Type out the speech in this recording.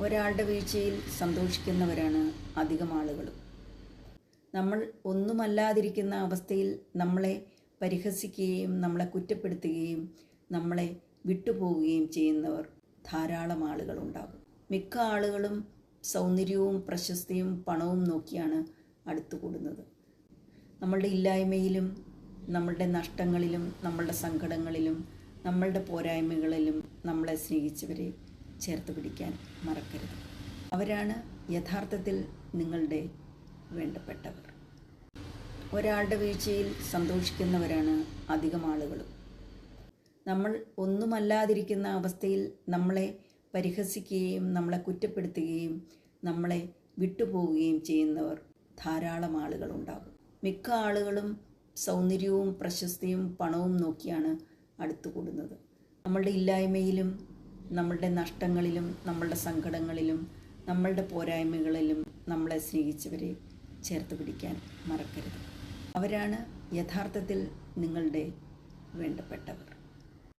ഒരാളുടെ വീഴ്ചയിൽ സന്തോഷിക്കുന്നവരാണ് അധികം ആളുകളും നമ്മൾ ഒന്നുമല്ലാതിരിക്കുന്ന അവസ്ഥയിൽ നമ്മളെ പരിഹസിക്കുകയും നമ്മളെ കുറ്റപ്പെടുത്തുകയും നമ്മളെ വിട്ടുപോവുകയും ചെയ്യുന്നവർ ധാരാളം ആളുകളുണ്ടാകും മിക്ക ആളുകളും സൗന്ദര്യവും പ്രശസ്തിയും പണവും നോക്കിയാണ് അടുത്തുകൂടുന്നത് നമ്മളുടെ ഇല്ലായ്മയിലും നമ്മളുടെ നഷ്ടങ്ങളിലും നമ്മളുടെ സങ്കടങ്ങളിലും നമ്മളുടെ പോരായ്മകളിലും നമ്മളെ സ്നേഹിച്ചവരെ ചേർത്ത് പിടിക്കാൻ മറക്കരുത്. അവരാണ് യഥാർത്ഥത്തിൽ നിങ്ങളുടെ വേണ്ടപ്പെട്ടവർ. ഒരാളുടെ വീഴ്ചയിൽ സന്തോഷിക്കുന്നവരാണ് അധികം ആളുകളും. നമ്മൾ ഒന്നുമല്ലാതിരിക്കുന്ന അവസ്ഥയിൽ നമ്മളെ പരിഹസിക്കുകയും നമ്മളെ കുറ്റപ്പെടുത്തുകയും നമ്മളെ വിട്ടുപോവുകയും ചെയ്യുന്നവർ ധാരാളം ആളുകളുണ്ടാകും മിക്ക ആളുകളും സൗന്ദര്യവും പ്രശസ്തിയും പണവും നോക്കിയാണ് അടുത്തുകൂടുന്നത്. നമ്മളുടെ ഇല്ലായ്മയിലും നമ്മളുടെ നഷ്ടങ്ങളിലും നമ്മളുടെ സങ്കടങ്ങളിലും നമ്മളുടെ പോരായ്മകളിലും നമ്മളെ സ്നേഹിച്ചവരെ ചേർത്ത് പിടിക്കാൻ മറക്കരുത്. അവരാണ് യഥാർത്ഥത്തിൽ നിങ്ങളുടെ വേണ്ടപ്പെട്ടവർ.